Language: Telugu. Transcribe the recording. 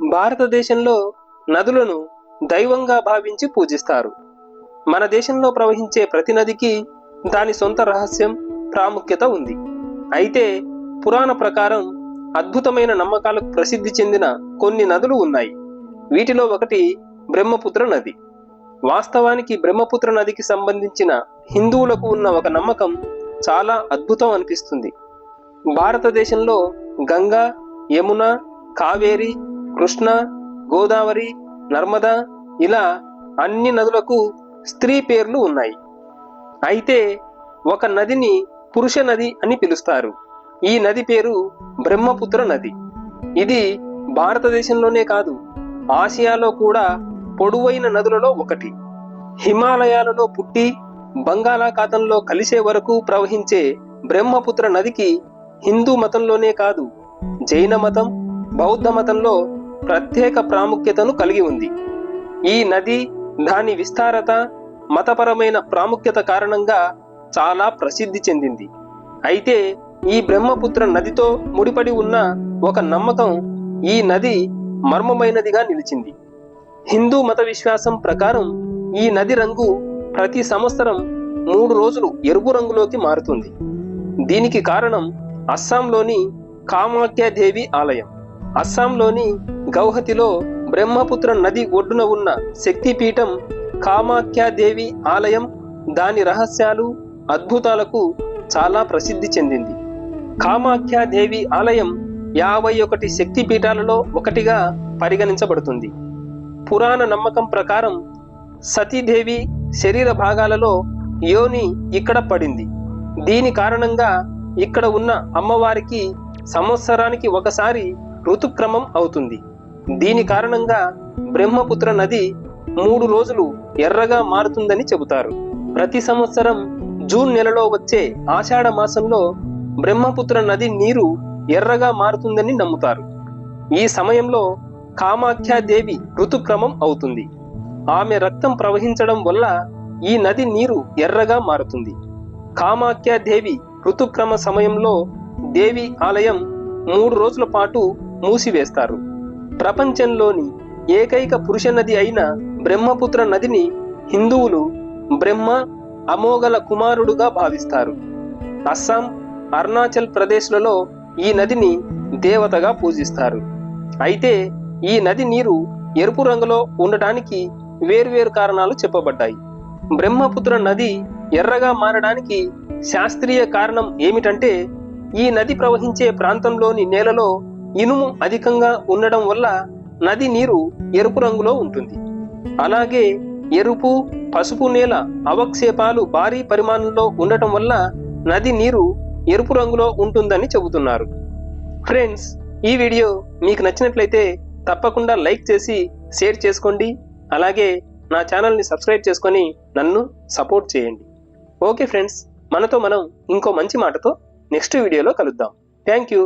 భారతదేశంలో నదులను దైవంగా భావించి పూజిస్తారు. మన దేశంలో ప్రవహించే ప్రతి నదికి దాని సొంత రహస్యం ప్రాముఖ్యత ఉంది. అయితే పురాణ ప్రకారం అద్భుతమైన నమ్మకాలకు ప్రసిద్ధి చెందిన కొన్ని నదులు ఉన్నాయి. వీటిలో ఒకటి బ్రహ్మపుత్ర నది. వాస్తవానికి బ్రహ్మపుత్ర నదికి సంబంధించిన హిందువులకు ఉన్న ఒక నమ్మకం చాలా అద్భుతం అనిపిస్తుంది. భారతదేశంలో గంగా యమున కావేరి కృష్ణ గోదావరి నర్మదా ఇలా అన్ని నదులకు స్త్రీ పేర్లు ఉన్నాయి. అయితే ఒక నదిని పురుష నది అని పిలుస్తారు. ఈ నది పేరు బ్రహ్మపుత్ర నది. ఇది భారతదేశంలోనే కాదు ఆసియాలో కూడా పొడవైన నదులలో ఒకటి. హిమాలయాలలో పుట్టి బంగాళాఖాతంలో కలిసే వరకు ప్రవహించే బ్రహ్మపుత్ర నదికి హిందూ మతంలోనే కాదు జైన మతం బౌద్ధ మతంలో ప్రత్యేక ప్రాముఖ్యతను కలిగి ఉంది. ఈ నది దాని విస్తారత మతపరమైన ప్రాముఖ్యత కారణంగా చాలా ప్రసిద్ధి చెందింది. అయితే ఈ బ్రహ్మపుత్ర నదితో ముడిపడి ఉన్న ఒక నమ్మకం ఈ నది మర్మమైనదిగా నిలిచింది. హిందూ మత విశ్వాసం ప్రకారం ఈ నది రంగు ప్రతి సంవత్సరం మూడు రోజులు ఎరుపు రంగులోకి మారుతుంది. దీనికి కారణం అస్సాంలోని కామాఖ్యాదేవి ఆలయం. అస్సాంలోని గౌహతిలో బ్రహ్మపుత్ర నది ఒడ్డున ఉన్న శక్తిపీఠం కామాఖ్యాదేవి ఆలయం దాని రహస్యాలు అద్భుతాలకు చాలా ప్రసిద్ధి చెందింది. కామాఖ్యాదేవి ఆలయం యాభై ఒకటి శక్తిపీఠాలలో ఒకటిగా పరిగణించబడుతుంది. పురాణ నమ్మకం ప్రకారం సతీదేవి శరీర భాగాలలో యోని ఇక్కడ పడింది. దీని కారణంగా ఇక్కడ ఉన్న అమ్మవారికి సంవత్సరానికి ఒకసారి ఋతుక్రమం అవుతుంది. దీని కారణంగా బ్రహ్మపుత్ర నది మూడు రోజులు ఎర్రగా మారుతుందని చెబుతారు. ప్రతి సంవత్సరం జూన్ నెలలో వచ్చే ఆషాఢ మాసంలో బ్రహ్మపుత్ర నది నీరు ఎర్రగా మారుతుందని నమ్ముతారు. ఈ సమయంలో కామాఖ్యాదేవి ఋతుక్రమం అవుతుంది. ఆమె రక్తం ప్రవహించడం వల్ల ఈ నది నీరు ఎర్రగా మారుతుంది. కామాఖ్యాదేవి ఋతుక్రమ సమయంలో దేవి ఆలయం మూడు రోజుల పాటు మూసివేస్తారు. ప్రపంచంలోని ఏకైక పురుష నది అయిన బ్రహ్మపుత్ర నదిని హిందువులు బ్రహ్మ అమోఘల కుమారుడుగా భావిస్తారు. అస్సాం అరుణాచల్ ప్రదేశ్లలో ఈ నదిని దేవతగా పూజిస్తారు. అయితే ఈ నది నీరు ఎరుపు రంగులో ఉండటానికి వేర్వేరు కారణాలు చెప్పబడ్డాయి. బ్రహ్మపుత్ర నది ఎర్రగా మారడానికి శాస్త్రీయ కారణం ఏమిటంటే ఈ నది ప్రవహించే ప్రాంతంలోని నేలలో ఇనుము అధికంగా ఉండడం వల్ల నది నీరు ఎరుపు రంగులో ఉంటుంది. అలాగే ఎరుపు పసుపు నేల అవక్షేపాలు భారీ పరిమాణంలో ఉండటం వల్ల నది నీరు ఎరుపు రంగులో ఉంటుందని చెబుతున్నారు. ఫ్రెండ్స్ ఈ వీడియో మీకు నచ్చినట్లయితే తప్పకుండా లైక్ చేసి షేర్ చేసుకోండి. అలాగే నా ఛానల్ని సబ్స్క్రైబ్ చేసుకొని నన్ను సపోర్ట్ చేయండి. ఓకే ఫ్రెండ్స్ మనతో మనం ఇంకో మంచి మాటతో నెక్స్ట్ వీడియోలో కలుద్దాం. Thank you.